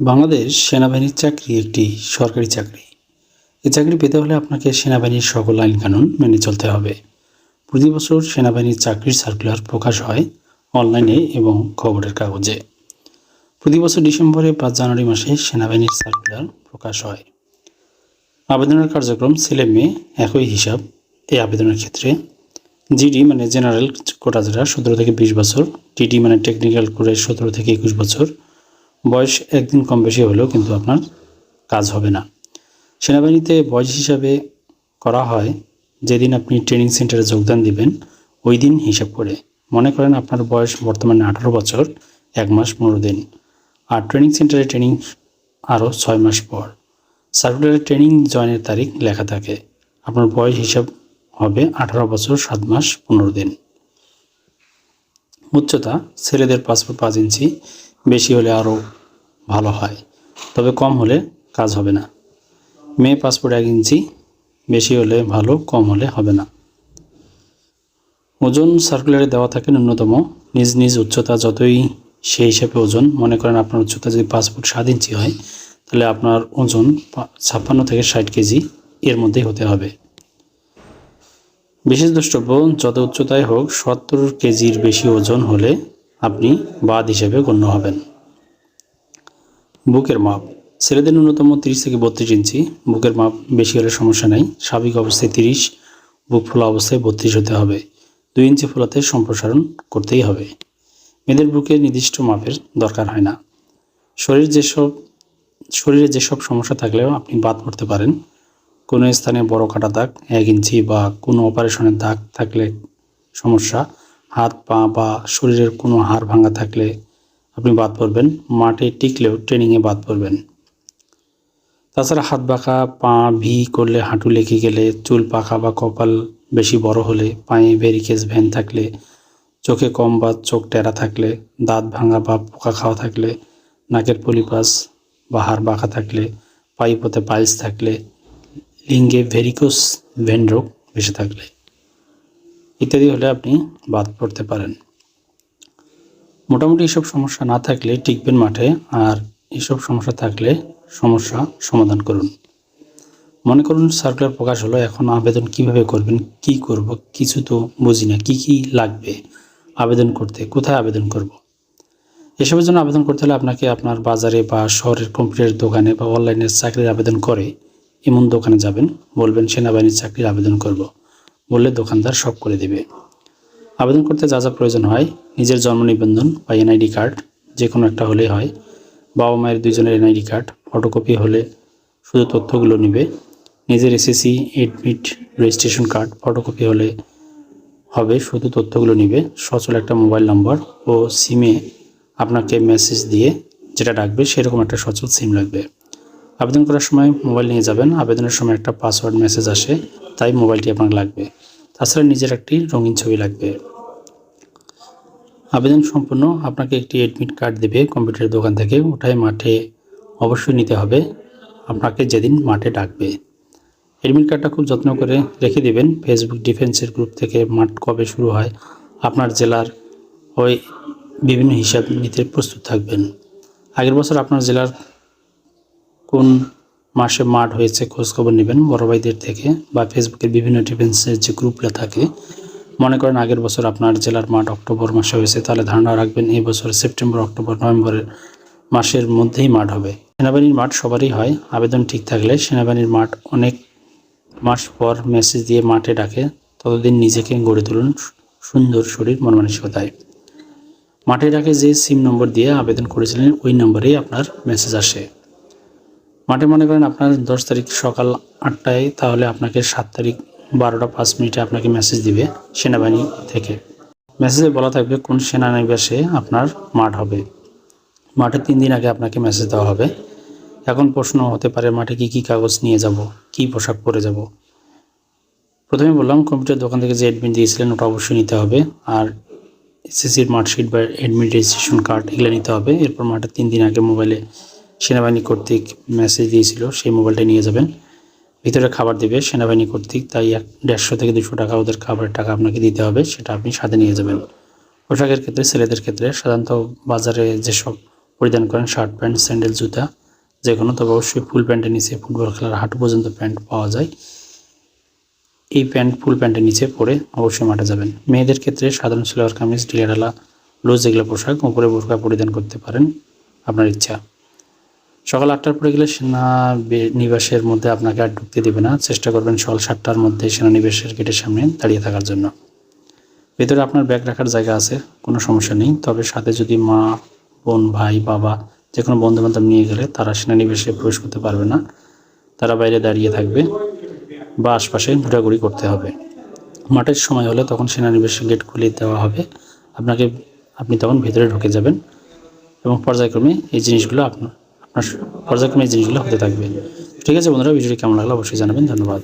বাংলাদেশ সেনাবাহিনীর চাকরি একটি সরকারি চাকরি। এই চাকরি পেতে হলে আপনাকে সেনাবাহিনীর সকল আইন কানুন মেনে চলতে হবে। প্রতি বছর সেনাবাহিনীর চাকরির সার্কুলার প্রকাশ হয় অনলাইনে এবং খবরের কাগজে। প্রতি বছর ডিসেম্বরে পাঁচ জানুয়ারি মাসে সেনাবাহিনীর সার্কুলার প্রকাশ হয়। আবেদনের কার্যক্রম ছেলে মেয়ে একই হিসাব। এই আবেদনের ক্ষেত্রে জিডি মানে জেনারেল কোটা যেটা সতেরো থেকে বিশ বছর, টিডি মানে টেকনিক্যাল করে সতেরো থেকে একুশ বছর বয়স একদিন কম বেশি হলেও কিন্তু আপনার কাজ হবে না। সেনাবাহিনীতে বয়স হিসাবে করা হয়, যেদিন আপনি ট্রেনিং সেন্টারে যোগদান দিবেন, ওই দিন হিসাব করে। মনে করেন আপনার বয়স বর্তমানে আঠারো বছর, এক মাস পনেরো দিন। আর ট্রেনিং সেন্টারে ট্রেনিং আরও ছয় মাস পর। সার্কুলারে ট্রেনিং জয়েনের তারিখ লেখা থাকে। আপনার বয়স হিসাব হবে আঠারো বছর, সাত মাস, পনেরো দিন। উচ্চতা, ছেলেদের পাসপোর্ট পাঁচ ইঞ্চি, বেশি হলে আরও ভালো হয়। তবে কম হলে কাজ হবে না। মেয়ে পাসপোর্ট এক ইঞ্চি, বেশি হলে ভালো, কম হলে হবে না। ওজন সার্কুলারে দেওয়া থাকে ন্যূনতম। নিজ নিজ উচ্চতা যতই সেই হিসাবে ওজন, মনে করেন আপনার উচ্চতা যদি ফুট সাত ইঞ্চি হয়, তাহলে আপনার ওজন ছাপ্পান্ন থেকে ষাট কেজি এর মধ্যেই হতে হবে। বিশেষ দ্রষ্টব্য, যত উচ্চতায় হোক, সত্তর কেজির বেশি ওজন হলে আপনি বাদ হিসেবে গণ্য হবেন। বুকের মাপ। ছেলেদের ন্যূনতম তিরিশ থেকে বত্রিশ ইঞ্চি। বুকের মাপ বেশি হলে সমস্যা নেই। স্বাভাবিক অবস্থায় তিরিশ, বুক ফোলা অবস্থায় বত্রিশ হতে হবে। দুই ইঞ্চি ফোলাতে সম্প্রসারণ করতেই হবে। মেয়েদের বুকে নির্দিষ্ট মাপের দরকার হয় না। শরীর যেসব, শরীরে যেসব সমস্যা থাকলেও আপনি বাদ পড়তে পারেন। কোনো স্থানে বড় কাটা দাগ, এক ইঞ্চি বা কোনো অপারেশনের দাগ থাকলে সমস্যা। হাত, পা বা শরীরের কোনো হাড় ভাঙা থাকলে আপনি বাদ পড়বেন, মাঠে টিকলেও ট্রেনিংয়ে বাদ পড়বেন। তাছাড়া হাত বাঁকা, পা ভি করলে হাঁটু লেগে গেলে চুল পাকা বা কপাল বেশি বড় হলে পায়ে ভেরিকেজ ভ্যান থাকলে, চোখে কম বা চোখ টেরা থাকলে, দাঁত ভাঙা বা পোকা খাওয়া থাকলে, নাকের পলিপাস বা হাড় বাঁকা থাকলে পাইপোতে পাইলস থাকলে, লিঙ্গে ভেরিকোস ভেন রোগ বেশি থাকলে ইত্যাদি হলে আপনি বাদ পড়তে পারেন। মোটামুটি এসব সমস্যা না থাকলে টিকবেন মাঠে, আর এসব সমস্যা থাকলে সমস্যা সমাধান করুন মনে করুন সার্কুলার প্রকাশ হলো, এখন আবেদন কীভাবে করবেন, কি করব, কিছু তো বুঝি না, কী কী লাগবে আবেদন করতে, কোথায় আবেদন করব। এসবের জন্য আবেদন করতে হলে আপনাকে আপনার বাজারে বা শহরের কম্পিউটারের দোকানে বা অনলাইনে চাকরির আবেদন করে এমন দোকানে যাবেন, বলবেন সেনাবাহিনীর চাকরির আবেদন করব। বললে দোকানদার সব করে দেবে আবেদন করতে যা যা প্রয়োজন হয়, নিজের জন্ম নিবন্ধন বা এনআইডি কার্ড যে কোনো একটা হলেই হয়। বাবা মায়ের দুজনের এনআইডি কার্ড ফটোকপি হলে শুধু তথ্যগুলো নেবে। নিজের SSC admit registration card photocopy হলে হবে শুধু তথ্যগুলো নেবে। সচল একটা মোবাইল নম্বর ও সিমে আপনাকে মেসেজ দিয়ে যেটা ডাকবে সেরকম একটা সচল সিম লাগবে। আবেদন করার সময় মোবাইল নিয়ে যাবেন। আবেদনের সময় একটা পাসওয়ার্ড মেসেজ আসে, তাই মোবাইলটি আপনার লাগবে। তাছাড়া নিজের একটি রঙিন ছবি লাগবে। আবেদন সম্পূর্ণ আপনাকে একটি অ্যাডমিট কার্ড দেবে কম্পিউটার দোকান থেকে, ওটাই মাঠে অবশ্যই নিতে হবে। আপনাকে যেদিন মাঠে ডাকবে। অ্যাডমিট কার্ডটা খুব যত্ন করে রেখে দেবেন। ফেসবুক ডিফেন্সের গ্রুপ থেকে মাঠ কবে শুরু হয়, আপনার জেলার ওই বিভিন্ন হিসাব নিতে প্রস্তুত থাকবেন। আগের বছর আপনার জেলার কোন মাসে মাঠ হয়েছে, খোঁজখবর নেবেন বড় ভাইদের থেকে বা ফেসবুকের বিভিন্ন ডিফেন্সের যে গ্রুপগুলো থাকে। মনে করেন আগের বছর আপনার জেলার মাঠ অক্টোবর মাসে হয়েছে, তাহলে ধারণা রাখবেন এই বছর সেপ্টেম্বর অক্টোবর নভেম্বরের মাসের মধ্যেই মাঠ হবে। সেনাবাহিনীর মাঠ সবারই হয়, আবেদন ঠিক থাকলে সেনাবাহিনীর মাঠ অনেক মাস পর মেসেজ দিয়ে মাঠে ডাকে, ততদিন নিজেকে গড়ে তুলুন সুন্দর শরীর মন মানসিকতায় মাঠে ডাকে যে সিম নম্বর দিয়ে আবেদন করেছিলেন, ওই নম্বরেই আপনার মেসেজ আসে। মাঠে মনে করেন আপনার দশ তারিখ সকাল আটটায়, তাহলে আপনাকে সাত তারিখ বারোটা পাঁচ মিনিটে আপনাকে মেসেজ দিবে সেনাবাহিনী থেকে। মেসেজে বলা থাকবে কোন সেনানিবাসে আপনার মাঠ হবে। মাঠে তিন দিন আগে আপনাকে মেসেজ দেওয়া হবে। এখন প্রশ্ন হতে পারে, মাঠে কি কি কাগজ নিয়ে যাব, কি পোশাক পরে যাব? প্রথমে বললাম কম্পিউটার দোকান থেকে যে অ্যাডমিট দিয়েছিলেন ওটা অবশ্যই নিতে হবে। আর এসএসসির মার্কশিট বা অ্যাডমিট রেজিস্ট্রেশন কার্ড এগুলো নিতে হবে। এরপর মাঠে তিন দিন আগে মোবাইলে সেনাবাহিনী কর্তৃক মেসেজ দিয়েছিল, সেই মোবাইলটা নিয়ে যাবেন। ভিতরে খাবার দেবে সেনাবাহিনী কর্তৃক, তাই এক দেড়শো থেকে দুশো টাকা ওদের খাবারের টাকা আপনাকে দিতে হবে, সেটা আপনি সাথে নিয়ে যাবেন। পোশাকের ক্ষেত্রে, ছেলেদের ক্ষেত্রে সাধারণত বাজারে যেসব পরিধান করেন শার্ট প্যান্ট স্যান্ডেল জুতা যে কোনো তবে অবশ্যই ফুল প্যান্টের নিচে ফুটবল খেলার হাঁটু পর্যন্ত প্যান্ট পাওয়া যায়। এই প্যান্ট ফুল প্যান্টের নিচে পরে অবশ্যই মাঠে যাবেন। মেয়েদের ক্ষেত্রে সাধারণ সালোয়ার কামিজ, ঢিলেঢালা লুজ এগুলো পোশাক, উপরে বোরকা পরিধান করতে পারেন, আপনার ইচ্ছা। সকাল আটটার পরে গেলে সেনা নিবাসের মধ্যে আপনাকে আর ঢুকতে দেবে না। চেষ্টা করবেন সকাল সাতটার মধ্যে সেনানিবাসের গেটের সামনে দাঁড়িয়ে থাকার জন্য। ভেতরে আপনার ব্যাগ রাখার জায়গা আছে, কোনো সমস্যা নেই। তবে সাথে যদি মা, বোন, ভাই, বাবা যে কোনো বন্ধুবান্ধব নিয়ে গেলে তারা সেনানিবাসে প্রবেশ করতে পারবে না। তারা বাইরে দাঁড়িয়ে থাকবে বা আশপাশে ঘোরাঘুরি করতে হবে। মাঠের সময় হলে তখন সেনানিবাসের গেট খুলে দেওয়া হবে। আপনাকে, আপনি তখন ভেতরে ঢুকে যাবেন এবং পর্যায়ক্রমে এই জিনিসগুলো আপনার পর্যায়ক্রমে জিনিসগুলো হতে থাকবে। ঠিক আছে বন্ধুরা ভিডিওটি কেমন লাগল অবশ্যই জানাবেন ধন্যবাদ।